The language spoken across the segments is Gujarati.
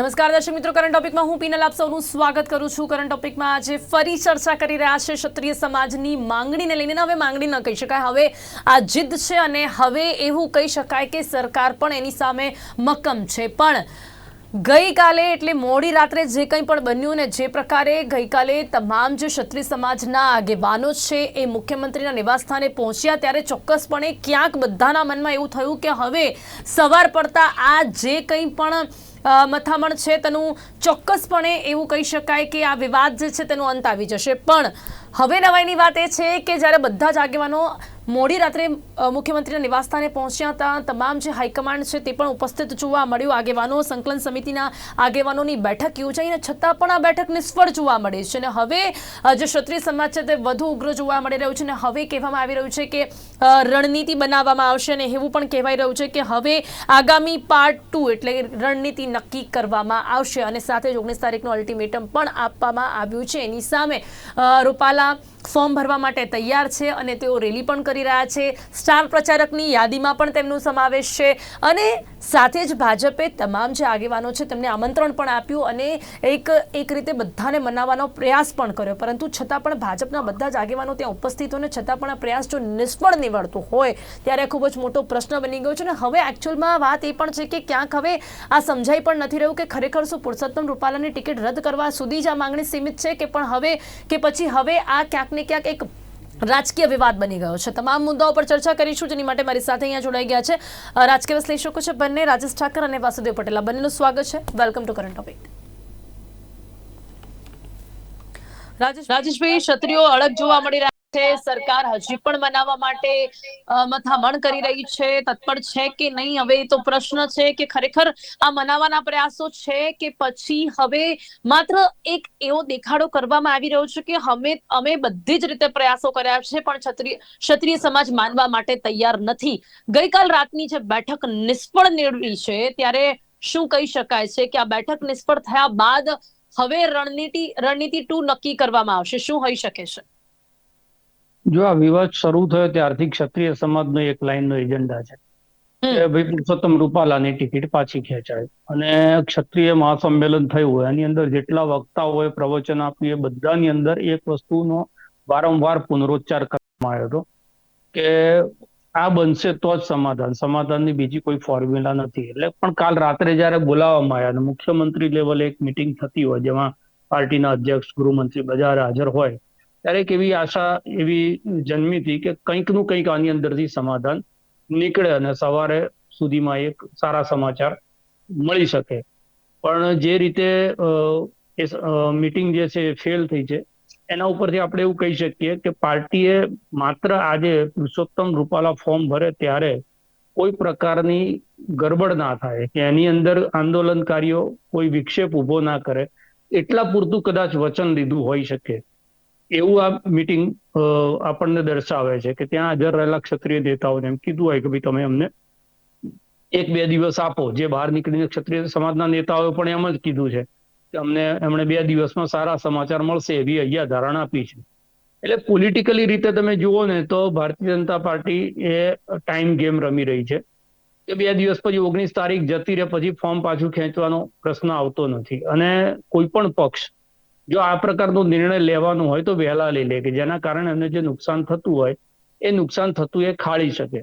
નમસ્કાર દર્શક મિત્રો કરંટ ટોપિકમાં હું પીનલ આપ સૌનું સ્વાગત કરું છું. કરંટ ટોપિકમાં આજે ફરી ચર્ચા કરી રહ્યા છે ક્ષત્રિય સમાજની માંગણીને લઈને. હવે માંગણી ન કહી શકાય, હવે આ જીદ છે અને હવે એવું કહી શકાય કે સરકાર પણ એની સામે મક્કમ છે. પણ ગઈકાલે એટલે મોડી રાત્રે જે કંઈ પણ બન્યું ને જે પ્રકારે ગઈકાલે તમામ જે ક્ષત્રિય સમાજના આગેવાનો છે એ મુખ્યમંત્રીના નિવાસસ્થાને પહોંચ્યા. ત્યારે ચોક્કસપણે ક્યાંક બધાના મનમાં એવું થયું કે હવે સવાર પડતા આ જે કંઈ પણ મથામણ છે તેનું ચોક્કસપણે એવું કહી શકાય કે આ વિવાદ જે છે તેનો અંત આવી જશે. પણ હવે નવાઈની વાત એ છે કે જ્યારે બધા જ આગેવાનો મોડી રાત્રે મુખ્યમંત્રીના નિવાસસ્થાને પહોંચ્યા હતા. તમામ જે હાઈકમાન્ડ છે તે પણ ઉપસ્થિત જોવા મળ્યું. આગેવાનો, સંકલન સમિતિના આગેવાનોની બેઠક યોજાઈને છતાં પણ આ બેઠક નિષ્ફળ જોવા મળી છે. અને હવે જે ક્ષત્રિય સમાજ છે તે વધુ ઉગ્ર જોવા મળી રહ્યું છે. અને હવે કહેવામાં આવી રહ્યું છે કે રણનીતિ બનાવવામાં આવશે અને એવું પણ કહેવાઈ રહ્યું છે કે હવે આગામી પાર્ટ ટુ એટલે રણનીતિ નક્કી કરવામાં આવશે. અને સાથે જ ઓગણીસ તારીખનું અલ્ટિમેટમ પણ આપવામાં આવ્યું છે. એની સામે રૂપાલા ફોર્મ ભરવા માટે તૈયાર છે અને તેઓ રેલી પણ કરી રહ્યા છે. સ્ટાર પ્રચારકની યાદીમાં પણ તેમનો સમાવેશ છે અને સાથે જ ભાજપે તમામ જે આગેવાનો છે તેમને આમંત્રણ પણ આપ્યું અને એક એક રીતે બધાને મનાવવાનો પ્રયાસ પણ કર્યો. પરંતુ છતાં પણ ભાજપના બધા જ આગેવાનો ત્યાં ઉપસ્થિત હોય છતાં પણ આ પ્રયાસ જો નિષ્ફળ નીવડતો હોય ત્યારે ખૂબ જ મોટો પ્રશ્ન બની ગયો છે અને હવે એકચ્યુઅલમાં વાત એ પણ છે કે ક્યાંક હવે આ સમજાઈ પણ નથી રહ્યું કે ખરેખર શું પુરુષોત્તમ રૂપાલાની ટિકિટ રદ કરવા સુધી જ આ માંગણી સીમિત છે કે પણ હવે, કે પછી હવે આ ક્યાંક ને ક્યાંક એક રાજકીય વિવાદ બની ગયો છે. તમામ મુદ્દાઓ પર ચર્ચા કરીશું જેની માટે મારી સાથે અહીંયા જોડાઈ ગયા છે. રાજકીય વિશ્લેષકો છે બંને રાજેશ ઠાકર અને વાસુદેવ પટેલ. આ બંનેનું સ્વાગત છે. વેલકમ ટુ કરંટ ટોપિક રાજેશભાઈ ક્ષત્રિયો અડગ જોવા મળી રહ્યા છે, સરકાર હજી પણ મનાવવા માટે મથામણ કરી રહી છે. તત્પર છે કે નહીં, હવે તો પ્રશ્ન છે કે ખરેખર આ મનાવવાના પ્રયાસો છે કે પછી હવે માત્ર એક એવો દેખાડો કરવામાં આવી રહ્યો છે કે અમે અમે બધી જ રીતે પ્રયાસો કર્યા છે, પણ ક્ષત્રિય ક્ષત્રિય સમાજ માનવા માટે તૈયાર નથી. ગઈકાલ રાતની જે બેઠક નિષ્ફળ નીવડી છે, ત્યારે શું કહી શકાય છે કે આ બેઠક નિષ્ફળ થયા બાદ હવે રણનીતિ રણનીતિ ટુ નક્કી કરવામાં આવશે? શું હોઈ શકે છે? જો આ વિવાદ શરૂ થયો ત્યારથી ક્ષત્રિય સમાજનો એક લાઈનનો એજન્ડા છે. કે ભાઈ પુરુષોત્તમ રૂપાલાની ટિકિટ પાછી ખેંચાય. અને ક્ષત્રિય મહાસંમેલન થયું હોય એની અંદર જેટલા વક્તાઓએ પ્રવચન આપ્યું એ બધાની અંદર એક વસ્તુનો વારંવાર પુનરોચ્ચાર કરવામાં આવ્યો હતો કે આ બનશે તો જ સમાધાન. સમાધાનની બીજી કોઈ ફોર્મ્યુલા નથી. એટલે પણ કાલ રાત્રે જ્યારે બોલાવવામાં આવ્યા અને મુખ્યમંત્રી લેવલે એક મિટિંગ થતી હોય જેમાં પાર્ટીના અધ્યક્ષ ગૃહમંત્રી બધા હાજર હોય એક એવી આશા, એવી જન્મી હતી કે કંઈકનું કંઈક આની અંદરથી સમાધાન નીકળે અને સવારે સુધીમાં એક સારા સમાચાર મળી શકે. પણ જે રીતે એ મીટિંગ જે છે એ ફેલ થઈ છે, એના ઉપરથી આપણે એવું કહી શકીએ કે પાર્ટીએ માત્ર આજે પુરુષોત્તમ રૂપાલા ફોર્મ ભરે ત્યારે કોઈ પ્રકારની ગરબડ ના થાય કે એની અંદર આંદોલનકારીઓ કોઈ વિક્ષેપ ઊભો ના કરે, એટલા પૂરતું કદાચ વચન લીધું હોઈ શકે. એવું આ મીટિંગ આપણને દર્શાવે છે કે ત્યાં હાજર રહેલા ક્ષત્રિય નેતાઓને એમ કીધું હોય કે ભાઈ તમે અમને એક બે દિવસ આપો. જે બહાર નીકળીને ક્ષત્રિય સમાજના નેતાઓએ પણ એમ જ કીધું છે કે અમને, એમણે બે દિવસમાં સારા સમાચાર મળશે એવી અહીંયા ધારણા આપી છે. એટલે પોલિટિકલી રીતે તમે જુઓ ને તો ભારતીય જનતા પાર્ટી એ ટાઈમ ગેમ રમી રહી છે કે બે દિવસ પછી ઓગણીસ તારીખ જતી રહે, પછી ફોર્મ પાછું ખેંચવાનો પ્રશ્ન આવતો નથી. અને કોઈ પણ પક્ષ જો આ પ્રકારનો નિર્ણય લેવાનો હોય તો વહેલા લઈ લે કે જેના કારણે એમને જે નુકસાન થતું હોય, એ નુકસાન થતું એ ખાળી શકે.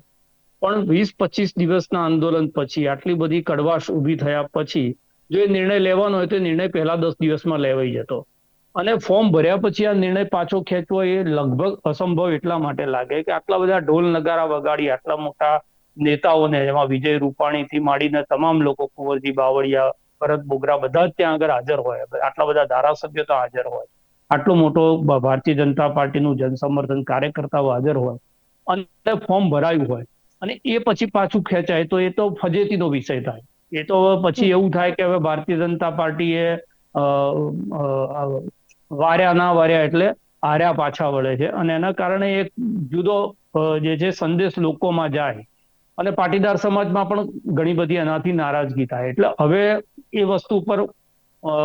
પણ વીસ પચીસ દિવસના આંદોલન પછી, આટલી બધી કડવાશ ઊભી થયા પછી, જો એ નિર્ણય લેવાનો હોય તો નિર્ણય પહેલા દસ દિવસમાં લેવાઈ જતો. અને ફોર્મ ભર્યા પછી આ નિર્ણય પાછો ખેંચવો એ લગભગ અસંભવ એટલા માટે લાગે કે આટલા બધા ઢોલ નગારા વગાડી, આટલા મોટા નેતાઓને, જેમાં વિજય રૂપાણીથી માંડીને તમામ લોકો, કુંવરજી બાવળિયા ભરત બોગરા બધા જ ત્યાં આગળ હાજર હોય. આટલા બધા ધારાસભ્યો તો હાજર હોય. આટલો મોટો ભારતીય જનતા પાર્ટીનું જનસમર્થન કાર્યકર્તાઓ હાજર હોય અને ફોર્મ ભરાયું હોય અને એ પછી પાછું ખેંચાય તો એ તો ફજેતીનો વિષય થાય. એ તો પછી એવું થાય કે હવે ભારતીય જનતા પાર્ટીએ વાર્યા ના વાર્યા એટલે હાર્યા પાછા વળે છે અને એના કારણે એક જુદો જે છે સંદેશ લોકોમાં જાય. અને પાટીદાર સમાજમાં પણ ઘણી બધી એનાથી નારાજગી થાય. એટલે હવે એ વસ્તુ પર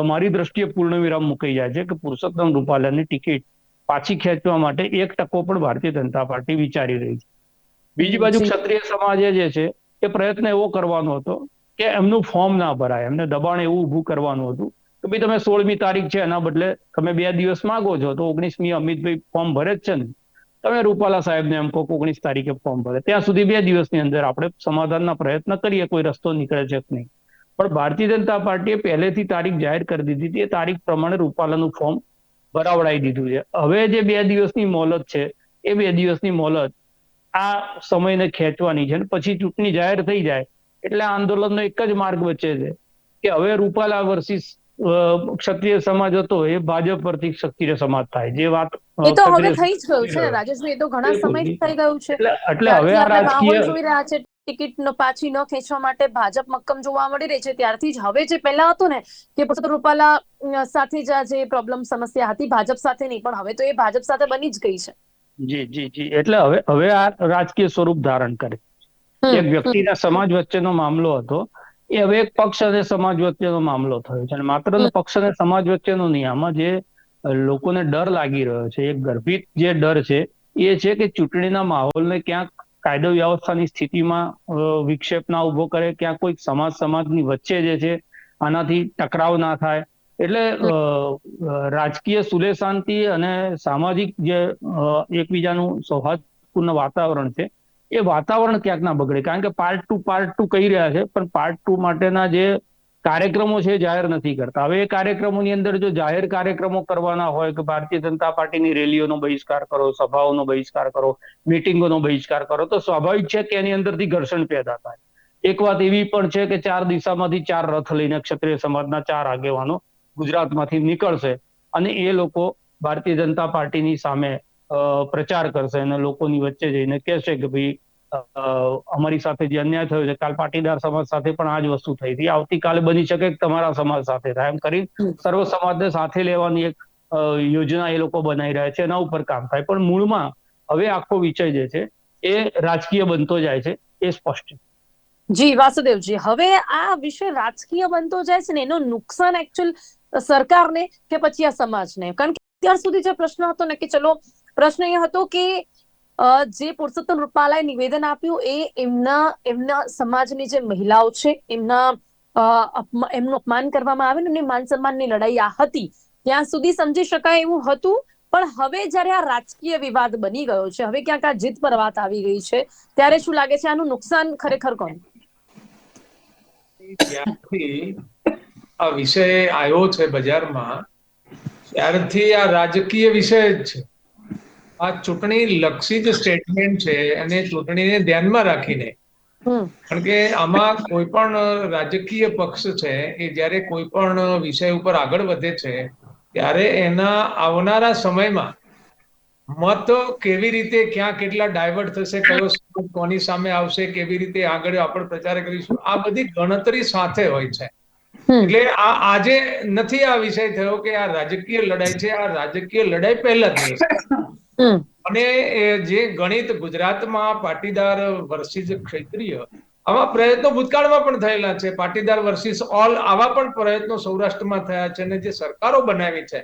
મારી દ્રષ્ટિએ પૂર્ણ વિરામ મુકાઈ જાય છે કે પુરુષોત્તમ રૂપાલાની ટિકિટ પાછી ખેંચવા માટે એક ટકો પણ ભારતીય જનતા પાર્ટી વિચારી રહી છે. બીજી બાજુ. ક્ષત્રિય સમાજે જે છે એ પ્રયત્ન એવો કરવાનો હતો કે એમનું ફોર્મ ના ભરાય એમને દબાણ એવું ઊભું કરવાનું હતું કે ભાઈ તમે સોળમી તારીખ છે એના બદલે તમે બે દિવસ માંગો છો તો ઓગણીસમી અમિતભાઈ ફોર્મ ભરે જ છે ને. તમે રૂપાલા સાહેબને એમ કહો ઓગણીસ તારીખે ફોર્મ ભરે ત્યાં સુધી બે દિવસની અંદર આપણે સમાધાનના પ્રયત્ન કરીએ, કોઈ રસ્તો નીકળે છે કે નહીં. પણ ભારતીય જનતા પાર્ટીએ પહેલેથી તારીખ જાહેર કરી દીધી હતી. એ તારીખ પ્રમાણે રૂપાલાનું ફોર્મ ભરાવડાવી દીધું છે. હવે જે બે દિવસની મોહલત છે, એ બે દિવસની મોહલત આ સમયને ખેંચવાની છે પછી ચૂંટણી જાહેર થઈ જાય. એટલે આંદોલનનો એક જ માર્ગ વચ્ચે છે કે હવે રૂપાલા વર્સિસ ક્ષત્રિય સમાજ હતો એ ભાજપ પરથી ક્ષત્રિય સમાજ થાય. જે વાત એ તો હવે થઈ જ ગયું છે રાજેશભાઈ એ તો ઘણા સમય થઈ ગયું છે. એટલે હવે આ રાજકીય જોઈ રહ્યા છે ટિકિટ ન પાછી ન ખેંચવા માટે ભાજપ મક્કમ જોવા મળી રહી છે. ત્યારથી જ હવે જે પહેલા હતું ને કે પુરુષોત્તમ રૂપાલા સાથે જ આ જે પ્રોબ્લેમ સમસ્યા હતી ભાજપ સાથે નહીં પણ હવે તો એ ભાજપ સાથે બની જ ગઈ છે. જી જી જી. એટલે હવે હવે આ રાજકીય સ્વરૂપ ધારણ કરે. એક વ્યક્તિના સમાજ વચ્ચેનો મામલો હતો. એ હવે એક પક્ષ અને સમાજ વચ્ચેનો મામલો થયો છે. અને માત્ર પક્ષ અને સમાજ વચ્ચેનો નહીં, આમાં જે લોકોને ડર લાગી રહ્યો છે, એક ગર્ભિત જે ડર છે, એ છે કે ચૂંટણીના માહોલને ક્યાંક કાયદો વ્યવસ્થાની સ્થિતિમાં વિક્ષેપ ના ઊભો કરે, ક્યાંક કોઈક સમાજ સમાજની વચ્ચે જે છે, આનાથી ટકરાવ ના થાય. એટલે રાજકીય સુલે શાંતિ અને સામાજિક જે એકબીજાનું સૌહાર્દપૂર્ણ વાતાવરણ છે એ વાતાવરણ ક્યાંક ના બગડે. કારણ કે પાર્ટ ટુ પાર્ટ ટુ કહી રહ્યા છે, પણ પાર્ટ ટુ માટેના જે કાર્યક્રમો છે જાહેર નથી કરતા. હવે એ કાર્યક્રમોની અંદર જો જાહેર કાર્યક્રમો કરવાના હોય કે ભારતીય જનતા પાર્ટીની રેલીઓનો બહિષ્કાર કરો, સભાઓનો બહિષ્કાર કરો, મિટિંગોનો બહિષ્કાર કરો, તો સ્વાભાવિક છે કે એની અંદરથી ઘર્ષણ પેદા થાય. એક વાત એવી પણ છે કે ચાર દિશામાંથી ચાર રથ લઈને ક્ષત્રિય સમાજના ચાર આગેવાનો ગુજરાતમાંથી નીકળશે અને એ લોકો ભારતીય જનતા પાર્ટીની સામે પ્રચાર કરશે અને લોકોની વચ્ચે જઈને કહેશે કે ભાઈ અમારી સાથે જે અન્યાય થયો છે કાલ પાટીદાર સમાજ સાથે પણ આ જ વસ્તુ થઈ હતી. આવતીકાલે બની શકે કે તમારા સમાજ સાથે થાય. એમ કરી સર્વ સમાજને સાથે લેવાની એક યોજના એ લોકો બનાવી રહ્યા છે એના ઉપર કામ થાય. પણ મૂળમાં હવે આખો વિષય જે છે એ રાજકીય બનતો જાય છે એ સ્પષ્ટ છે. જી વાસુદેવજી હવે આ વિષય રાજકીય બનતો જાય છે ને એનું નુકસાન એકચ્યુઅલ સરકારને કે પછી આ સમાજને? કારણ કે અત્યાર સુધી જે પ્રશ્ન હતો ને કે ચલો પ્રશ્ન એ હતો કે જે પુરુષોત્તમ રૂપાલાએ નિવેદન આપ્યું એ એમના એમના સમાજની જે મહિલાઓ છે, એમના એમનું અપમાન કરવામાં આવે ને એમની માન સન્માનની લડાઈ આ હતી. ત્યાં સુધી સમજી શકાય એવું હતું, પણ હવે જ્યારે આ રાજકીય વિવાદ બની ગયો છે, હવે ક્યાંક આ જીત પર વાત આવી ગઈ છે, ત્યારે શું લાગે છે આનું નુકસાન ખરેખર કોણ? જ્યારથી આ વિષય આવ્યો છે બજારમાં, ત્યારથી આ રાજકીય વિષય જ છે. આ ચૂંટણી લક્ષી જ સ્ટેટમેન્ટ છે અને ચૂંટણીને ધ્યાનમાં રાખીને. કારણ કે આમાં કોઈ પણ રાજકીય પક્ષ છે એ જ્યારે કોઈ પણ વિષય ઉપર આગળ વધે છે ત્યારે એના આવનારા સમયમાં મત કેવી રીતે ક્યાં કેટલા ડાયવર્ટ થશે કયો કોની સામે આવશે કેવી રીતે આગળ આપણે પ્રચાર કરીશું આ બધી ગણતરી સાથે હોય છે. એટલે આ આજે નથી આ વિષય થયો કે આ રાજકીય લડાઈ છે આ રાજકીય લડાઈ પહેલાથી જ અને જે ગણિત ગુજરાતમાં પાટીદાર વર્સિસ ક્ષેત્રીય, આવા પ્રયત્નો ભૂતકાળમાં પણ થયેલા છે. પાટીદાર વર્સિસ ઓલ આવા પણ પ્રયત્નો સૌરાષ્ટ્રમાં થયા છે અને જે સરકારો બનાવી છે.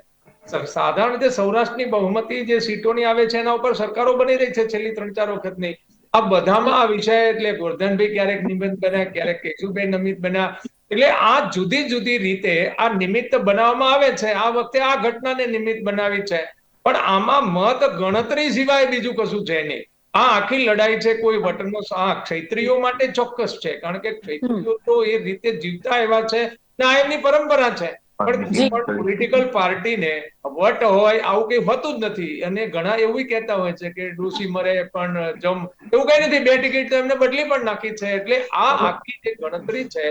સાધારણ રીતે સૌરાષ્ટ્રની બહુમતી જે સીટોની આવે છે, એના ઉપર સરકારો બની રહી છે છેલ્લી ત્રણ ચાર વખતની. આ બધામાં આ વિષય એટલે ગોરધનભાઈ ક્યારેક નિમિત્ત બન્યા, ક્યારેક કેશુભાઈ નિમિત્ત બન્યા. એટલે આ જુદી જુદી રીતે આ નિમિત્ત બનાવવામાં આવે છે. આ વખતે આ ઘટનાને નિમિત્ત બનાવી છે. પણ આમાં મત ગણતરી સિવાય બીજું કશું છે નહીં. આ આખી લડાઈ છે કોઈ વટનો આ ક્ષત્રિયો માટે ચોક્કસ છે કારણ કે ક્ષત્રિયો તો એ રીતે જીવતા એવા છે ને આ એમની પરંપરા છે. પણ પોલિટિકલ પાર્ટીને વટ હોય આવું કઈ હોતું જ નથી. અને ઘણા એવું કહેતા હોય છે કે ડોસી મરે પણ જમ એવું કઈ નથી. બે ટિકિટ તો એમને બદલી પણ નાખી છે. એટલે આ આખી જે ગણતરી છે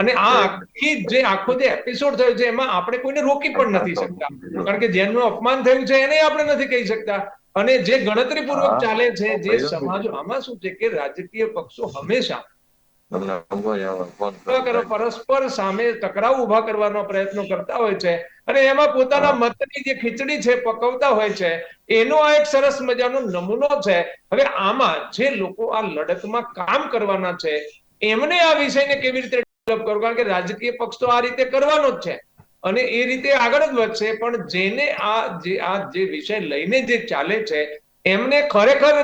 અને આ આખી જે આખો જે એપિસોડ થયો છે એમાં આપણે કોઈને રોકી પણ નથી શકતા. કારણ કે જેનું અપમાન થયું છે એને આપણે નથી કહી શકતા. અને જે ગણતરી પૂર્વક ચાલે છે જે સમાજ આમાં શું છે કે રાજકીય પક્ષો હંમેશા પરસ્પર સામે ટકરાવ ઊભા કરવાનો પ્રયત્નો કરતા હોય છે. અને એમાં પોતાના મતની જે ખીચડી છે પકવતા હોય છે એનો આ એક સરસ મજાનો નમૂનો છે. હવે આમાં જે લોકો આ લડતમાં કામ કરવાના છે એમને આ વિષયને કેવી રીતે કરવો કારણ કે રાજકીય પક્ષ તો આ રીતે કરવાનો જ છે. અને એ રીતે આગળ જ વધશે, પણ જેને આ જે આ જે વિષય લઈને જે ચાલે છે, એમને ખરેખર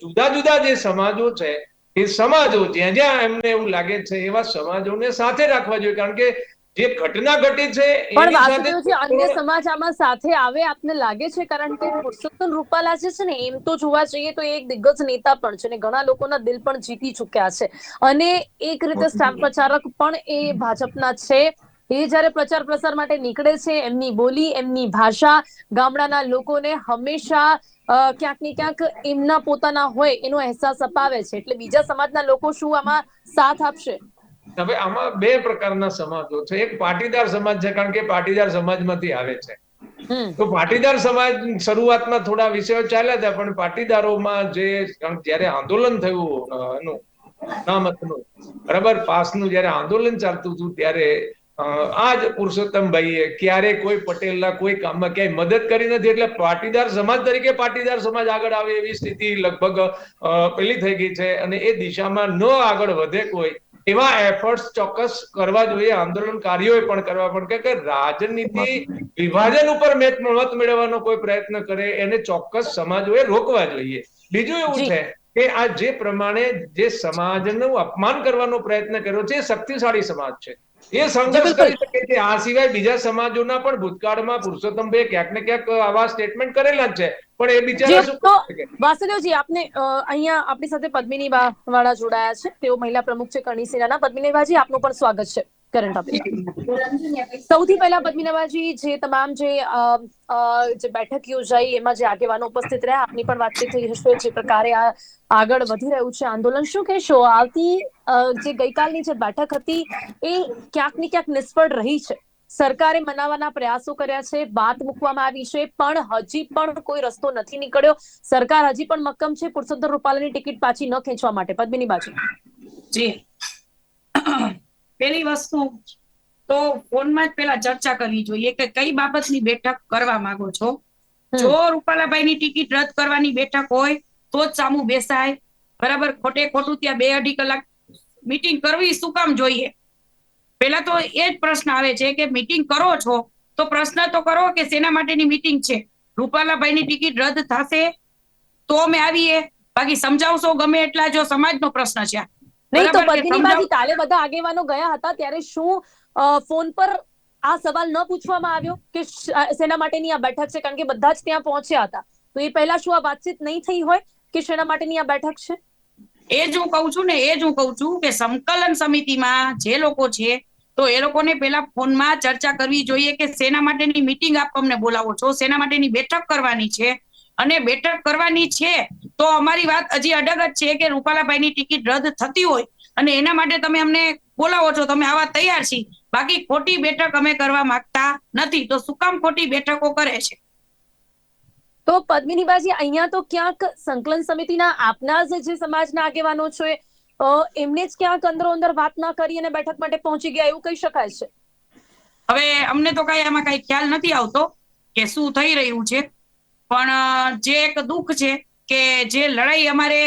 જુદા જુદા જે સમાજો છે, એ સમાજો જ્યાં જ્યાં એમને એવું લાગે છે, એવા સમાજોને સાથે રાખવા જોઈએ. કારણ કે જે ઘટના ઘટી છે પણ વાસુદેવજી અન્ય સમાજ આમાં સાથે આવે આપને લાગે છે? કારણ કે પુરુષોત્તમ રૂપાલા જે છે ને એમ તો જોવા જઈએ તો એક દિગ્ગજ નેતા પણ છે ને ઘણા લોકોના દિલ પણ જીતી ચુક્યા છે. અને એક રીતે સ્ટાર પ્રચારક પણ એ ભાજપના છે. એ જ્યારે પ્રચાર પ્રસાર માટે નીકળે છે એમની બોલી એમની ભાષા ગામડાના લોકોને હંમેશા ક્યાંક ને ક્યાંક એમના પોતાના હોય એનો અહેસાસ અપાવે છે. એટલે બીજા સમાજના લોકો શું આમાં સાથ આપશે? હવે આમાં બે પ્રકારના સમાજો છે. એક પાટીદાર સમાજ છે કારણ કે પાટીદાર સમાજમાંથી આવે છે. તો પાટીદાર સમાજ શરૂઆતમાં થોડા વિષયો ચાલ્યા હતા પણ પાટીદારોમાં જે જયારે આંદોલન થયું એનું અનામતનું બરાબર? પાસનું જયારે આંદોલન ચાલતું હતું ત્યારે આ જ પુરુષોત્તમભાઈએ ક્યારે કોઈ પટેલના કોઈ કામમાં ક્યાંય મદદ કરી નથી એટલે પાટીદાર સમાજ તરીકે પાટીદાર સમાજ આગળ આવે એવી સ્થિતિ લગભગ પેલી થઈ ગઈ છે અને એ દિશામાં ન આગળ વધે કોઈ એવા એફર્ટ્સ ચોક્કસ કરવા જોઈએ આંદોલનકારીઓએ પણ કરવા પણ કે- રાજનીતિ વિભાજન ઉપર મેચ મત મેળવવાનો કોઈ પ્રયત્ન કરે એને ચોક્કસ સમાજોએ રોકવા જોઈએ. બીજું એવું છે કે આ જે પ્રમાણે જે સમાજનું અપમાન કરવાનો પ્રયત્ન કર્યો છે એ શક્તિશાળી સમાજ છે. એ સંઘર્ષ કરી શકે છે. આ સિવાય બીજા સમાજોના પણ ભૂતકાળમાં પુરુષોત્તમભાઈ ક્યાંક ને ક્યાંક આવા સ્ટેટમેન્ટ કરેલા જ છે. પણ એ બિચારા શું વાસુદેવજી આપને અહીંયા આપણી સાથે પદ્મિની વાળા જોડાયા છે. તેઓ મહિલા પ્રમુખ છે કરણી સેનાના. પદ્મિની બાજી આપનું પણ સ્વાગત છે કરંટ સૌથી પહેલા પદ્મિનાબાજી જે તમામ જે જે બેઠક યોજાઈ એમાં જે આગેવાનો ઉપસ્થિત રહ્યા આપની પણ વાતચીત થઈ હશે. જે પ્રકારે આ આગળ વધી રહ્યું છે આંદોલન. શું કહેશો? આવતી જે ગઈકાલની જે બેઠક હતી એ ક્યાંક ને ક્યાંક નિષ્ફળ રહી છે. સરકારે મનાવવાના પ્રયાસો કર્યા છે વાત મૂકવામાં આવી છે પણ હજી પણ કોઈ રસ્તો નથી નીકળ્યો. સરકાર હજી પણ મક્કમ છે પુરુષોત્તમ રૂપાલાની ટિકિટ પાછી ન ખેંચવા માટે. પદ્મિની બાજુ. જી. પેલી વસ્તુ તો ફોનમાં જ પેલા ચર્ચા કરવી જોઈએ કે કઈ બાબતની બેઠક કરવા માંગો છો. જો રૂપાલાભાઈની ટિકિટ રદ કરવાની બેઠક હોય તો જ સામું બેસાય. બરાબર? ખોટે ખોટું ત્યાં બે અઢી કલાક મીટિંગ કરવી શું કામ જોઈએ? પેલા તો એ જ પ્રશ્ન આવે છે કે મીટિંગ કરો છો તો પ્રશ્ન તો કરો કે સેના માટેની મીટિંગ છે? રૂપાલાભાઈની ટિકિટ રદ થશે તો અમે આવીએ. બાકી સમજાવશો ગમે એટલા જો સમાજનો પ્રશ્ન છે નહીં તો બાજી કાલે બધા આગેવાનો ગયા હતા ત્યારે શું ફોન પર આ સવાલ ન પૂછવામાં આવ્યો કે સેના શેના માટેની આ બેઠક છે? કારણ કે બધા જ ત્યાં પહોંચ્યા હતા. તો એ પહેલા શું આ વાતચીત નહીં થઈ હોય કે શેના માટેની આ બેઠક છે? એ જ હું કહું છું ને, એ જ હું કહું છું કે સંકલન સમિતિમાં જે લોકો છે, તો એ લોકોને પેલા ફોનમાં ચર્ચા કરવી જોઈએ કે શેના માટેની મિટિંગ આપ અમને બોલાવો છો, શેના માટેની બેઠક કરવાની છે. અને બેઠક કરવાની છે, તો અમારી વાત હજી અડગ જ છે કે રૂપાલાભાઈની ટિકિટ રદ થતી હોય અને એના માટે તમે અમને બોલાવો છો, તમે આવા તૈયાર છીએ. બાકી ખોટી બેઠક અમે કરવા માંગતા નથી. તો શું કામ ખોટી બેઠકો કરે છે? તો પદ્મિની બાજી અહીંયા તો ક્યાંક સંકલન સમિતિના આપના જ જે સમાજના આગેવાનો છે એમને જ ક્યાંક અંદરો અંદર વાત ના કરી અને બેઠક માટે પહોંચી ગયા એવું કહી શકાય છે? હવે અમને તો કઈ એમાં કઈ ખ્યાલ નથી આવતો કે શું થઈ રહ્યું છે પણ જે એક દુઃખ છે કે જે લડાઈ અમારે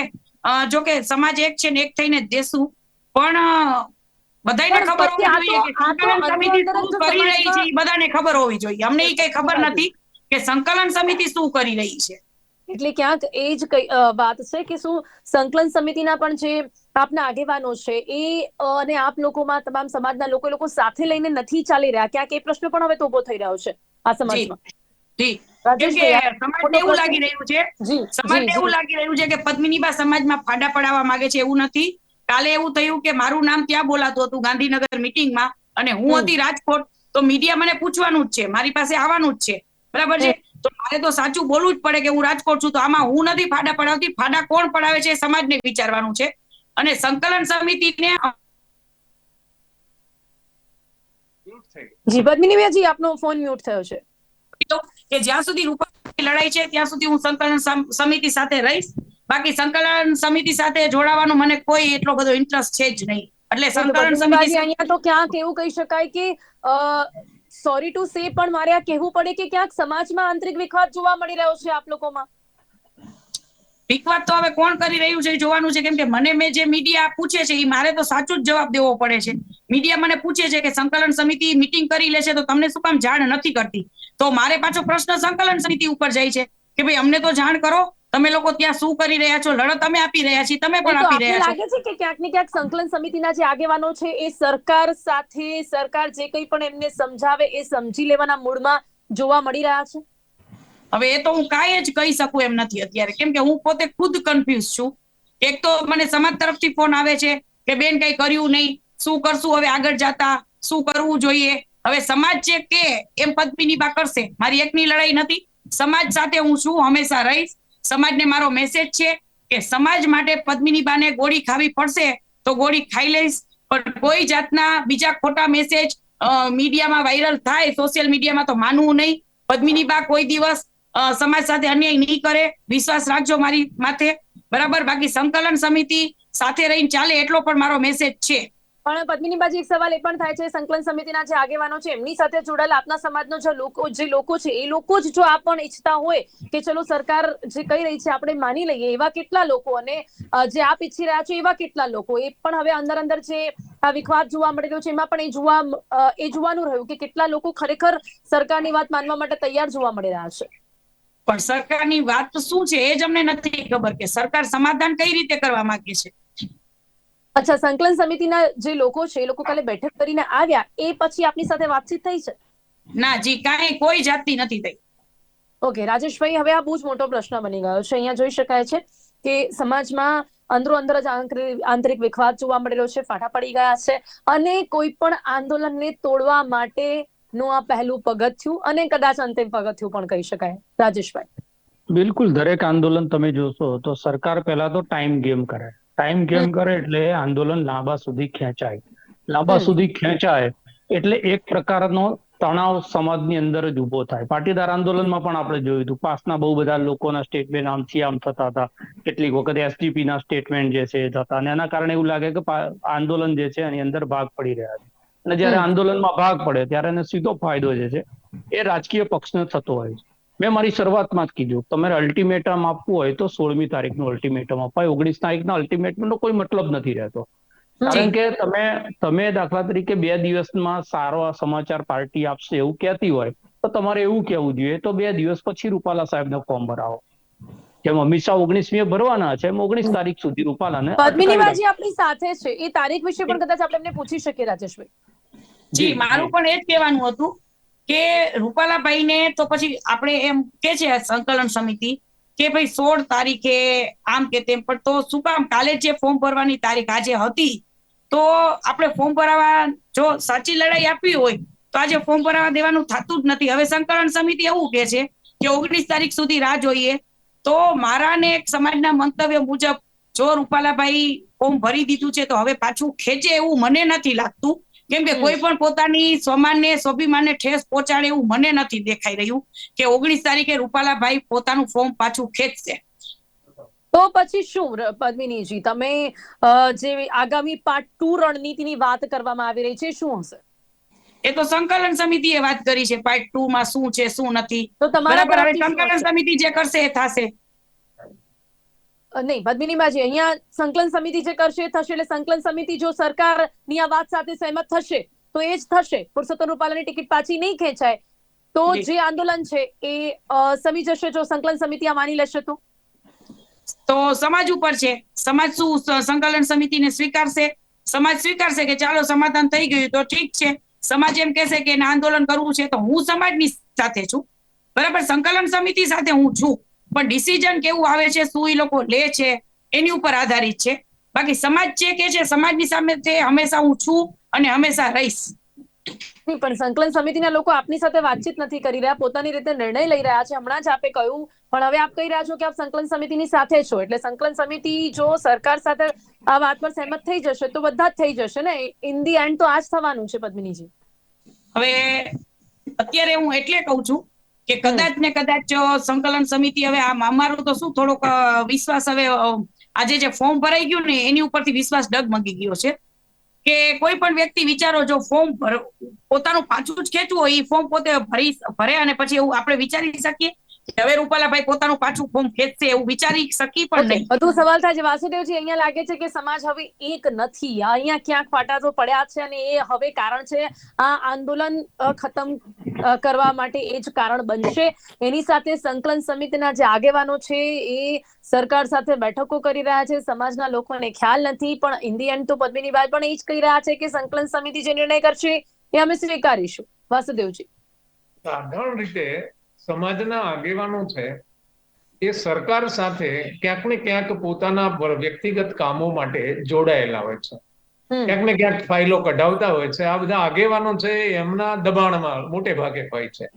જો કે સમાજ એક છે ને એક થઈને દેશું પણ બધાને ખબર હોવી જોઈએ કે સંકલન સમિતિ શું કરી રહી છે બધાને ખબર હોવી જોઈએ. અમને એ કઈ ખબર નથી. કે સંકલન સમિતિ શું કરી રહી છે? એટલે ક્યાંક એ જ વાત છે કે શું સંકલન સમિતિના પણ જે આપના આગેવાનો છે એ અને આપ લોકોમાં તમામ સમાજના લોકો લોકો સાથે લઈને નથી ચાલી રહ્યા. ક્યાંક એ પ્રશ્ન પણ હવે તો ઊભો થઈ રહ્યો છે આ સમાજમાં. જી. સમાજને એવું લાગી રહ્યું છે સમાજને એવું લાગી રહ્યું છે કે પદ્મિનીબા સમાજમાં ફાડા પડાવવા માંગે છે એવું નથી. કાલે એવું થયું કે મારું નામ ત્યાં બોલાતું હતું ગાંધીનગર મીટિંગમાં અને હું હતી રાજકોટ તો મીડિયા મને પૂછવાનું જ છે મારી પાસે આવવાનું જ છે. બરાબર છે? તો મારે તો સાચું બોલવું જ પડે કે હું રાજકોટ છું તો આમાં હું નથી ફાડા પડાવતી. ફાડા કોણ પડાવે છે સમાજને વિચારવાનું છે. અને સંકલન સમિતિને જી પદ્મિનીભાઈજી આપનો ફોન મ્યુટ થયો છે. તો કે જ્યાં સુધી રૂપાણી લડાઈ છે ત્યાં સુધી હું સંકલન સમિતિ સાથે રહીશ. બાકી સંકલન સમિતિ સાથે જોડાવાનો મને કોઈ એટલો બધો ઇન્ટરેસ્ટ છે જ નહીં. એટલે સંકલન સમિતિ અહીંયા તો ક્યાંક એવું કહી શકાય કે સોરી ટુ સે પણ મારે આ કહેવું પડે કે ક્યાંક સમાજમાં આંતરિક વિખવાદ જોવા મળી રહ્યો છે આપ લોકોમાં? વિખવાદ તો હવે કોણ કરી રહ્યું છે જોવાનું છે, કેમ કે મને મેં જે મીડિયા પૂછે છે એ મારે તો સાચો જ જવાબ દેવો પડે છે. મીડિયા મને પૂછે છે કે સંકલન સમિતિ મીટિંગ કરી લેશે તો તમને શું કામ જાણ નથી કરતી? તો મારે પાછો પ્રશ્ન સંકલન સમિતિ ઉપર જાય છે કે ભાઈ અમને તો જાણ કરો તમે લોકો ત્યાં શું કરી રહ્યા છો? લડત અમે આપી રહ્યા છીએ તમે પણ આપી રહ્યા છો. લાગે છે કે ક્યાંક ને ક્યાંક સંકલન સમિતિના જે આગેવાનો છે એ સરકાર સાથે સરકાર જે કંઈ પણ એમને સમજાવે એ સમજી લેવાના મૂડમાં જોવા મળી રહ્યા છે? હવે એ તો હું કાંઈ જ કહી શકું એમ નથી અત્યારે. કેમ કે હું પોતે ખુદ કન્ફ્યુઝ છું. એક તો મને સમાજ તરફથી ફોન આવે છે કે બેન કઈ કર્યું નહીં શું કરશું હવે આગળ જતા શું કરવું જોઈએ? હવે સમાજ જે કે એમ પદ્મિની બા કરશે. મારી એકની લડાઈ નથી. સમાજ સાથે હું છું હંમેશા રહીશ. સમાજને મારો મેસેજ છે કે સમાજ માટે પદ્મિની બાને ગોળી ખાવી પડશે તો ગોળી ખાઈ લઈશ. પણ કોઈ જાતના બીજા ખોટા મેસેજ મીડિયામાં વાયરલ થાય સોશિયલ મીડિયામાં તો માનવું નહીં. પદ્મિની બા કોઈ દિવસ સમાજ સાથે અન્યાય નહીં કરે. વિશ્વાસ રાખજો મારી માથે. બરાબર? બાકી સંકલન સમિતિ સાથે રહીને ચાલે એટલો પણ મારો મેસેજ છે. પણ પદ્મિનીબાજી એક સવાલ એ પણ થાય છે, સંકલન સમિતિના જે આગેવાનો છે, એમની સાથે જોડાયેલા આપના સમાજનો જે લોકો જે લોકો છે, એ લોકો જ જો આ પણ ઈચ્છતા હોય કે ચલો સરકાર જે કહી રહી છે, આપણે માની લઈએ, એવા કેટલા લોકો અને જે આપ ઈચ્છી રહ્યા છો, એવા કેટલા લોકો? એ પણ હવે અંદર અંદર જે આ વિખવાદ જોવા મળી રહ્યો છે, એમાં પણ એ જોવા એ જોવાનું રહ્યું કે કેટલા લોકો ખરેખર સરકારની વાત માનવા માટે તૈયાર જોવા મળી રહ્યા છે. પણ સરકારની વાત શું છે, એ જ અમને નથી ખબર કે સરકાર સમાધાન કઈ રીતે કરવા માંગે છે. અચ્છા સંકલન સમિતિના જે લોકો છે એ લોકો કાલે બેઠક કરીને આવ્યા. એ પછી આપની સાથે વાતચીત થઈ છે? ના જી કાંઈ કોઈ જાતની નથી થઈ. ઓકે રાજેશભાઈ હવે આ બહુ જ મોટો પ્રશ્ન બની ગયો છે. અહીંયા જોઈ શકાય છે કે સમાજમાં અંદરો અંદર જ આંતરિક આંતરિક વિખવાદ જોવા મળેલો છે ફાટા પડી ગયા છે અને કોઈ પણ આંદોલનને તોડવા માટે નું આ પહેલું પગથિયું અને કદાચ અંતિમ પગથિયું પણ કહી શકાય. રાજેશભાઈ. બિલકુલ દરેક આંદોલન તમે જોશો તો સરકાર પહેલા તો ટાઈમ ગેમ કરે. ટાઈમ ગેમ કરે એટલે આંદોલન લાંબા સુધી ખેંચાય. લાંબા સુધી ખેંચાય એટલે એક પ્રકારનો તણાવ સમાજની અંદર જ ઊભો થાય. પાટીદાર આંદોલનમાં પણ આપણે જોયું હતું. પાસના બહુ બધા લોકોના સ્ટેટમેન્ટ આમથી આમ થતા હતા. કેટલીક વખત એસડીપી ના સ્ટેટમેન્ટ જે છે એ થતા અને એના કારણે એવું લાગે કે આંદોલન જે છે એની અંદર ભાગ પડી રહ્યા છે. અને જયારે. આંદોલનમાં ભાગ પડે ત્યારે એને સીધો ફાયદો જે છે એ રાજકીય પક્ષને થતો હોય છે. મેં મારી શરૂઆતમાં જ કીધું તમારે અલ્ટિમેટમ આપવું હોય તો સોળમી તારીખનું અલ્ટિમેટમ અપાય ઓગણીસ તારીખના અલ્ટિમેટમનો કોઈ મતલબ નથી રહેતો. કારણ કે તમે તમે દાખલા તરીકે બે દિવસમાં સારો આ સમાચાર પાર્ટી આપશે એવું કહેતી હોય તો તમારે એવું કહેવું જોઈએ તો બે દિવસ પછી રૂપાલા સાહેબને ફોર્મ ભરાવો. જેમ અમિત શાહ ઓગણીસમી ભરવાના છે એમ ઓગણીસ તારીખ સુધી રૂપાલાને પદ્મિનીબાજી આપણી સાથે છે એ તારીખ વિશે પણ કદાચ આપણે એમને પૂછી શકીએ રાજેશભાઈ. જી જી, મારું પણ એ જ કહેવાનું હતું કે રૂપાલાભાઈને તો પછી આપણે એમ કે છે સંકલન સમિતિ કે ભાઈ સોળ તારીખે આમ કે તેમ, પણ તો શું કામ? કાલે જે ફોર્મ ભરવાની તારીખ આજે હતી, તો આપણે ફોર્મ ભરાવા જો સાચી લડાઈ આપવી હોય, તો આજે ફોર્મ ભરાવા દેવાનું થતું જ નથી. હવે સંકલન સમિતિ એવું કે છે કે ઓગણીસ તારીખ સુધી રાહ જોઈએ. તો મારા ને એક સમાજના મંતવ્ય મુજબ જો રૂપાલાભાઈ ફોર્મ ભરી દીધું છે, તો હવે પાછું ખેંચે એવું મને નથી લાગતું. કેમ કે કોઈ પણ પોતાની સ્વમાનને સ્વાભિમાનને ઠેસ પહોંચાડે એવું મને નથી દેખાઈ રહ્યું કે ઓગણીસ તારીખે રૂપાલાભાઈ પોતાનું ફોર્મ પાછું ખેંચશે. તો પછી શું પદ્મિનીજી તમે જે આગામી પાર્ટ ટુ રણનીતિની વાત કરવામાં આવી રહી છે શું હશે? એ તો સંકલન સમિતિએ વાત કરી છે પાર્ટ ટુ માં શું છે શું નથી. તો તમારા સંકલન સમિતિ જે કરશે એ થશે. નહીં પદ્મિનીબાજી અહીંયા સંકલન સમિતિ જે કરશે થશે એટલે સંકલન સમિતિ જો સરકારની આ વાત સાથે સહેમત થશે તો એ જ થશે. પુરુષોત્તમ રૂપાલાની ટિકિટ પાછી નહીં ખેંચાય તો જે. આંદોલન છે એ સમી જશે જો સંકલન સમિતિ આ માની લેશે તો? તો સમાજ ઉપર છે. સમાજ શું સંકલન સમિતિને સ્વીકારશે? સમાજ સ્વીકારશે કે ચાલો સમાધાન થઈ ગયું તો ઠીક છે. સમાજ એમ કહેશે કે આંદોલન કરવું છે તો હું સમાજની સાથે છું. બરાબર સંકલન સમિતિ સાથે હું છું. પણ ડિસિઝન કેવું આવે છે શું એ લોકો લે છે એની ઉપર આધારિત છે. બાકી સમાજ જે કે છે સમાજની સામે તે હંમેશા હું છું અને હંમેશા રહીશ. પણ સંકલન સમિતિના લોકો આપની સાથે વાતચીત નથી કરી રહ્યા પોતાની રીતે નિર્ણય લઈ રહ્યા છે. હમણાં જ આપે કહ્યું પણ હવે આપ કહી રહ્યા છો કે આપ સંકલન સમિતિની સાથે છો એટલે સંકલન સમિતિ જો સરકાર સાથે આ વાત પર સહેમત થઈ જશે તો બધા જ થઈ જશે ને? ઇન ધી એન્ડ તો આ જ થવાનું છે પદ્મિનીજી. હવે અત્યારે હું એટલે કહું છું કે કદાચ ને કદાચ સંકલન સમિતિ હવે આમ અમારો તો શું થોડોક વિશ્વાસ હવે આજે જે ફોર્મ ભરાઈ ગયું ને એની ઉપરથી વિશ્વાસ ડગમગી ગયો છે. કે કોઈ પણ વ્યક્તિ વિચારો જો ફોર્મ ભર- પોતાનું પાછું જ ખેંચવું હોય, એ ફોર્મ પોતે ભરી, ભરે અને પછી એવું આપણે વિચારી શકીએ. હવે રૂપાલાભાઈ પોતાનું પાછું ફોર્મ ખેંચશે એવું વિચારી શકી પણ નહીં. વધુ સવાલ થાય છે. વાસુદેવજી અહીંયા લાગે છે કે સમાજ હવે એક નથી. અહીંયા ક્યાંક ફાટા તો પડ્યા છે અને એ હવે કારણ છે. આ આંદોલન ખતમ કરવા માટે એ જ કારણ બનશે. એની સાથે સંકલન સમિતિના જે આગેવાનો છે એ સરકાર સાથે બેઠકો કરી રહ્યા છે. સમાજના લોકોને ખ્યાલ નથી પણ ઇન ધી એન્ડ તો પદ્મિનીભાઈ પણ એ જ કહી રહ્યા છે કે સંકલન સમિતિ જે નિર્ણય કરશે એ અમે સ્વીકારીશું. વાસુદેવજી. સાધારણ રીતે સમાજના આગેવાનો છે એ સરકાર સાથે ક્યાંક ને ક્યાંક પોતાના વ્યક્તિગત કામો માટે જોડાયેલા હોય છે. ક્યાંક ને ક્યાંક ફાઇલો કઢાવતા હોય છે. આ બધા આગેવાનો છે એમના દબાણમાં મોટે ભાગે હોય છે.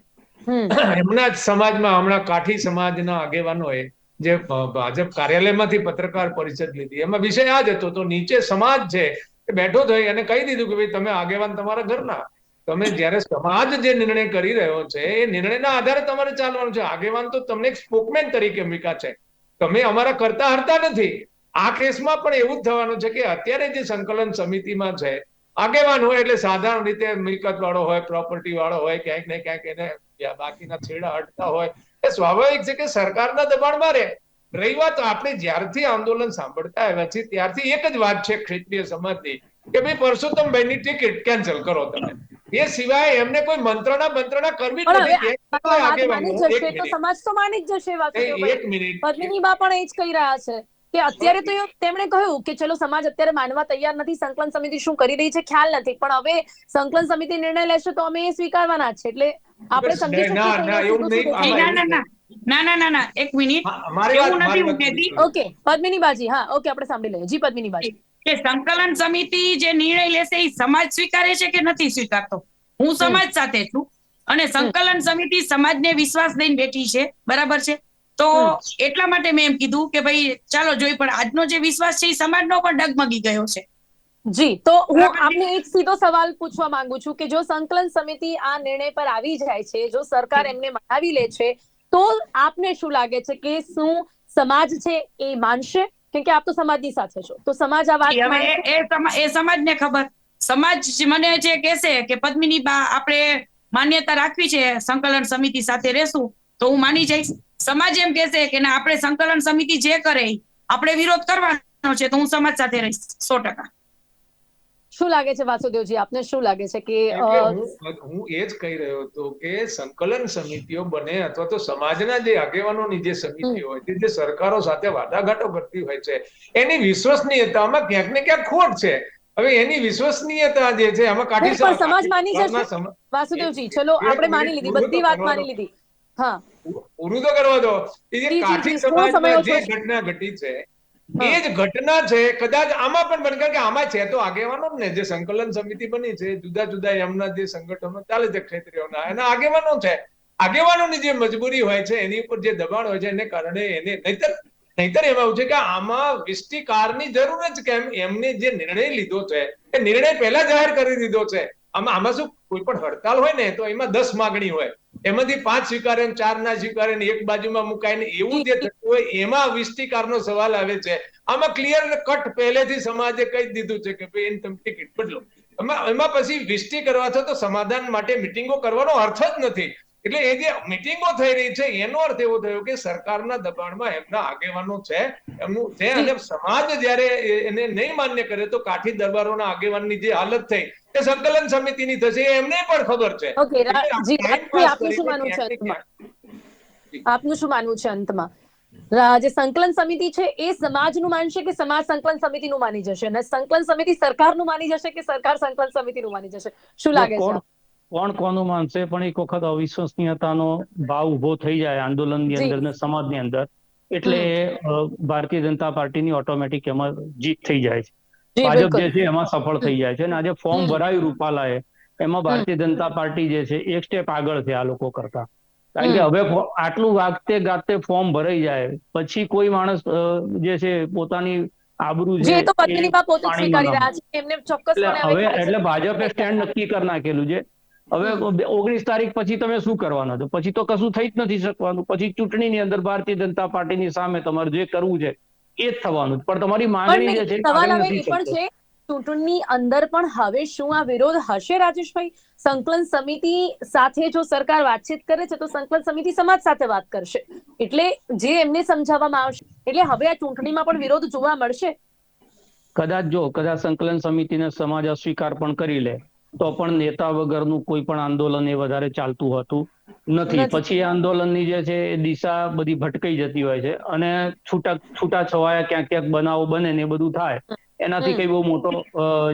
એમના જ સમાજમાં હમણાં કાઠી સમાજના આગેવાનોએ જે ભાજપ કાર્યાલયમાંથી પત્રકાર પરિષદ લીધી. એમાં વિષય આ જ હતો તો નીચે સમાજ છે એ બેઠો થઈ અને કહી દીધું કે ભાઈ તમે આગેવાન તમારા ઘરના. તમે જ્યારે સમાજ જે નિર્ણય કરી રહ્યો છે, એ નિર્ણયના આધારે તમારે ચાલવાનું છે. આગેવાન તો તમને એક સ્પોકમેન તરીકે મૂક્યા છે. તમે અમારા કરતા હરતા નથી. આ કેસમાં પણ એવું જ થવાનું છે કે અત્યારે જે સંકલન સમિતિમાં છે, આગેવાન હોય એટલે સાધારણ રીતે મિલકત વાળો હોય પ્રોપર્ટી વાળો હોય, ક્યાંક ને ક્યાંક એને બાકીના છેડા અટતા હોય. એ સ્વાભાવિક છે કે સરકારના દબાણમાં રહે. રહી વાત આપણે જ્યારથી આંદોલન સાંભળતા આવ્યા છીએ, ત્યારથી એક જ વાત છે ક્ષેત્રીય સમાજની, કે ભાઈ પરસોત્તમભાઈની ટિકિટ કેન્સલ કરો તમે. એ સિવાય એમને કોઈ મંત્રણા મંત્રણા કરવી નથી. તો સમાજ તો માની જ જશે એ- એક મિનિટ. પદ્મિનીબા પણ એ જ કહી રહ્યા છે કે અત્યારે તો તેમણે કહ્યું કે ચલો સમાજ અત્યારે માનવા તૈયાર નથી સંકલન સમિતિ શું કરી રહી છે ખ્યાલ નથી. પણ હવે સંકલન સમિતિ નિર્ણય લેશે તો અમે એ સ્વીકારવાના છે. એટલે આપણે સમજી ના, શકીએ ના, ના ના એક મિનિટ. એવું નથી ઓકે પદ્મિની પદ્મિનીબાજી હા ઓકે આપણે સાંભળી લઈએ. જી પદ્મિનીબાજી. કે સંકલન સમિતિ જે નિર્ણય લેશે એ સમાજ સ્વીકારે છે કે નથી સ્વીકારતો? હું સમાજ સાથે છું અને સંકલન સમિતિ સમાજને વિશ્વાસ દઈને બેઠી છે. બરાબર છે? તો એટલા માટે મેં એમ કીધું કે ભાઈ ચાલો જોઈ પણ આજનો જે વિશ્વાસ છે એ સમાજનો પણ ડગમગી ગયો છે. જી તો હું. આપને એક સીધો સવાલ પૂછવા માંગુ છું કે જો સંકલન સમિતિ આ નિર્ણય પર આવી જાય છે જો સરકાર એમને મનાવી લે છે તો આપને શું લાગે છે કે શું સમાજ છે એ માનશે? કેમ કે આપ તો સમાજની સાથે છો. તો સમાજ આ વાત એ- એ સમાજને ખબર. સમાજ મને જે કહેશે કે પદ્મિની બા આપણે માન્યતા રાખવી છે સંકલન સમિતિ સાથે રહેશું તો હું માની જઈશ. સમાજ એમ કહેશે કે ના આપણે સંકલન સમિતિ જે કરે આપણે વિરોધ કરવાનો છે તો હું સમાજ સાથે રહીશ સો ટકા. શું લાગે છે વાસુદેવજી? આપને શું લાગે છે કે હું એ જ કહી રહ્યો હતો કે સંકલન સમિતિઓ બને અથવા તો સમાજના જે આગેવાનોની જે સમિતિઓ હોય છે જે સરકારો સાથે વાટાઘાટો કરતી હોય છે એની વિશ્વસનીયતામાં ક્યાંક ને ક્યાંક ખોટ છે. હવે એની વિશ્વસનીયતા જે છે આમાં કાઢી પણ સમાજ માની જશે. વાસુદેવજી ચલો આપણે માની લીધી બધી વાત માની લીધી. હા. પૂરું તો કરવા દો. એ જે કાઠી સમાજમાં જે ઘટના ઘટી છે. એ જ ઘટના છે. કદાચ આમાં પણ બને કારણ કે આમાં છે તો આગેવાનો ને જે સંકલન સમિતિ બની છે જુદા જુદા એમના જે સંગઠનો ચાલે છે ક્ષેત્રીઓના એના આગેવાનો છે. આગેવાનોની જે મજબૂરી હોય છે એની ઉપર જે દબાણ હોય છે એને કારણે એને નહીતર નહીતર એમાં એવું છે કે આમાં વિષ્ટિકારની જરૂર જ કેમ? એમને જે નિર્ણય લીધો છે એ નિર્ણય પહેલા જાહેર કરી દીધો છે. આમાં આમાં શું કોઈ પણ હડતાલ હોય ને તો એમાં દસ માગણી હોય. એમાંથી પાંચ સ્વીકારે ચાર ના સ્વીકારે એક બાજુમાં મુકાય એવું જે થતું હોય એમાં વિસ્ટીકારનો સવાલ આવે છે. આમાં ક્લિયર કટ પહેલેથી સમાજે કહી દીધું છે કે ભાઈ એની તમે ટિકિટ બદલો. એમાં પછી વિસ્ટી કરવા છો તો સમાધાન માટે મિટિંગો કરવાનો અર્થ જ નથી. એટલે એ જે મિટિંગો થઈ રહી છે એનો અર્થ એવો થયો કે સરકારના દબાણમાં એમના આગેવાનો છે એમનું છે અને સમાજ જ્યારે એને નહીં માન્ય કરે તો કાઠી દરબારોના આગેવાનની જે હાલત થઈ એ સંકલન સમિતિની થશે એમને પણ ખબર છે. આપનું શું માનવું છે અંતમાં? આપનું શું માનવું છે અંતમાં? જે સંકલન સમિતિ છે એ સમાજનું માનશે કે સમાજ સંકલન સમિતિનું માની જશે? અને સંકલન સમિતિ સરકારનું માની જશે કે સરકાર સંકલન સમિતિનું માની જશે? શું લાગે છે કોણ કોનું માનશે? પણ એક વખત અવિશ્વસનીયતાનો ભાવ ઊભો થઈ જાય આંદોલનની ની અંદર ને સમાજની અંદર. એટલે ભારતીય જનતા પાર્ટીની ઓટોમેટિક એમાં જીત થઈ જાય છે. ભાજપ જે છે એમાં સફળ થઈ જાય છે અને આજે ફોર્મ ભરાયું રૂપાલાએ એમાં ભારતીય જનતા પાર્ટી જે છે એક સ્ટેપ આગળ છે આ લોકો કરતા. કારણ કે હવે આટલું વાગતે ગાતે ફોર્મ ભરાઈ જાય. પછી કોઈ માણસ જે છે પોતાની આબરૂ જે છે તો પદ્મિનીબા પોતે સ્વીકારી રહ્યા છે એમને ચોક્કસ એટલે હવે એટલે ભાજપે સ્ટેન્ડ નક્કી કરી નાખેલું છે. હવે ઓગણીસ તારીખ પછી તમે શું કરવાના? છો પછી તો કશું થઈ જ નથી શકવાનું. પછી ચૂંટણીની અંદર ભારતીય જનતા પાર્ટીની સામે તમારે જે કરવું છે એ જ થવાનું પણ તમારી માંગણી જે છે એ સવાલ આગળ હવે નથી એ પણ ચાલતો. છે ચૂંટણી અંદર પણ હવે શું આ વિરોધ હશે રાજેશભાઈ? સંકલન સમિતિ સાથે જો સરકાર વાતચીત કરે છે તો સંકલન સમિતિ સમાજ સાથે વાત કરશે. એટલે જે એમને સમજાવવામાં આવશે એટલે હવે આ ચૂંટણીમાં પણ વિરોધ જોવા મળશે. કદાચ જો કદાચ સંકલન સમિતિને સમાજ અસ્વીકાર પણ કરી લે. તો પણ નેતા વગરનું કોઈ પણ આંદોલન એ વધારે ચાલતું હતું નથી. પછી આંદોલનની જે છે એ દિશા બધી ભટકાઈ જતી હોય છે અને છૂટા છૂટા છવાયા ક્યાંક ક્યાંક બનાવો બને ને એ બધું થાય. એનાથી કઈ બહુ મોટો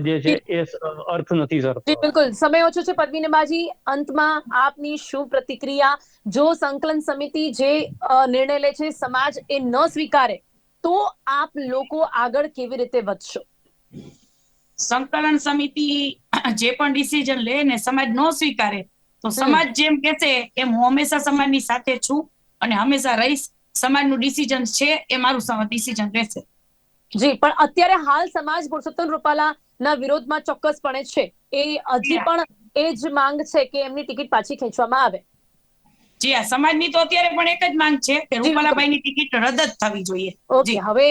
જે છે એ અર્થ નથી સર. બિલકુલ. સમય ઓછો છે પદ્મિની બાજી. અંતમાં આપની શું પ્રતિક્રિયા? જો સંકલન સમિતિ જે નિર્ણય લે છે સમાજ એ ન સ્વીકારે તો આપ લોકો આગળ કેવી રીતે વધશો? સંકલન સમિતિ જે પણ ડિસિઝન લે ને સમાજ નો સ્વીકારે તો સમાજ જેમ કહેશે એમ હું હંમેશા સમાજની સાથે છું અને હંમેશા રહીશ. સમાજનું ડિસિઝન છે એ મારું ડિસિઝન રહેશે. જી પણ અત્યારે હાલ સમાજ પુરુષોત્તમ રૂપાલાના વિરોધમાં ચોક્કસપણે છે. એ હજી પણ એ જ માંગ છે કે એમની ટિકિટ પાછી ખેંચવામાં આવે. જી આ સમાજની તો અત્યારે પણ એક જ માંગ છે કે રૂપાલાભાઈની ટિકિટ રદ જ થવી જોઈએ. ઓકે હવે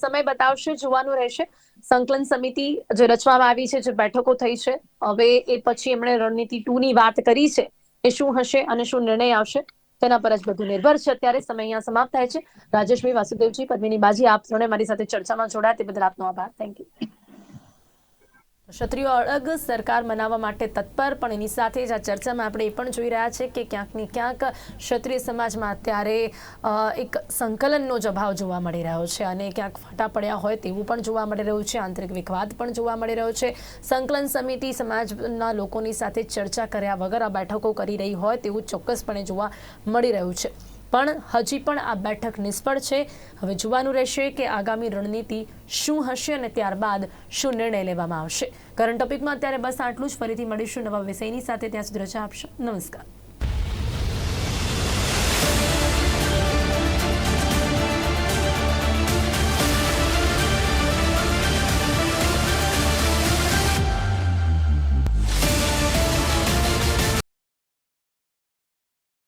સમય બતાવશે જોવાનું રહેશે. સંકલન સમિતિ જે રચવામાં આવી છે, જે બેઠકો થઈ છે, હવે એ પછી એમણે રણનીતિ ટુ ની વાત કરી છે, એ શું હશે અને શું નિર્ણય આવશે, તેના પર જ બધું નિર્ભર છે. અત્યારે સમય અહીંયા સમાપ્ત થાય છે. રાજેશભાઈ વાસુદેવજી પદ્મિની બાજી આપ સૌને મારી સાથે ચર્ચામાં જોડાયા, તે બદલ આપનો આભાર. થેન્ક યુ ક્ષત્રિયો અળગ સરકાર બનાવવા માટે તત્પર, પણ એની સાથે જ આ ચર્ચામાં આપણે એ પણ જોઈ રહ્યા છે કે ક્યાંક ને ક્યાંક ક્ષત્રિય સમાજમાં અત્યારે એક સંકલનનો જ અભાવ જોવા મળી રહ્યો છે અને ક્યાંક ફાટા પડ્યા હોય તેવું પણ જોવા મળી રહ્યું છે, આંતરિક વિખવાદ પણ જોવા મળી રહ્યો છે. સંકલન સમિતિ સમાજના લોકોની સાથે ચર્ચા કર્યા વગર આ બેઠકો કરી રહી હોય તેવું ચોક્કસપણે જોવા મળી રહ્યું છે. પણ હજી પણ આ બેઠક નિષ્ફળ છે. હવે જોવાનું રહેશે કે આગામી રણનીતિ શું હશે અને ત્યારબાદ શું નિર્ણય લેવામાં આવશે. કરંટ ટોપિકમાં અત્યારે બસ આટલું જ. ફરીથી મળીશું નવા વિષયની સાથે. ત્યાં સુધી રજા આપશો. નમસ્કાર.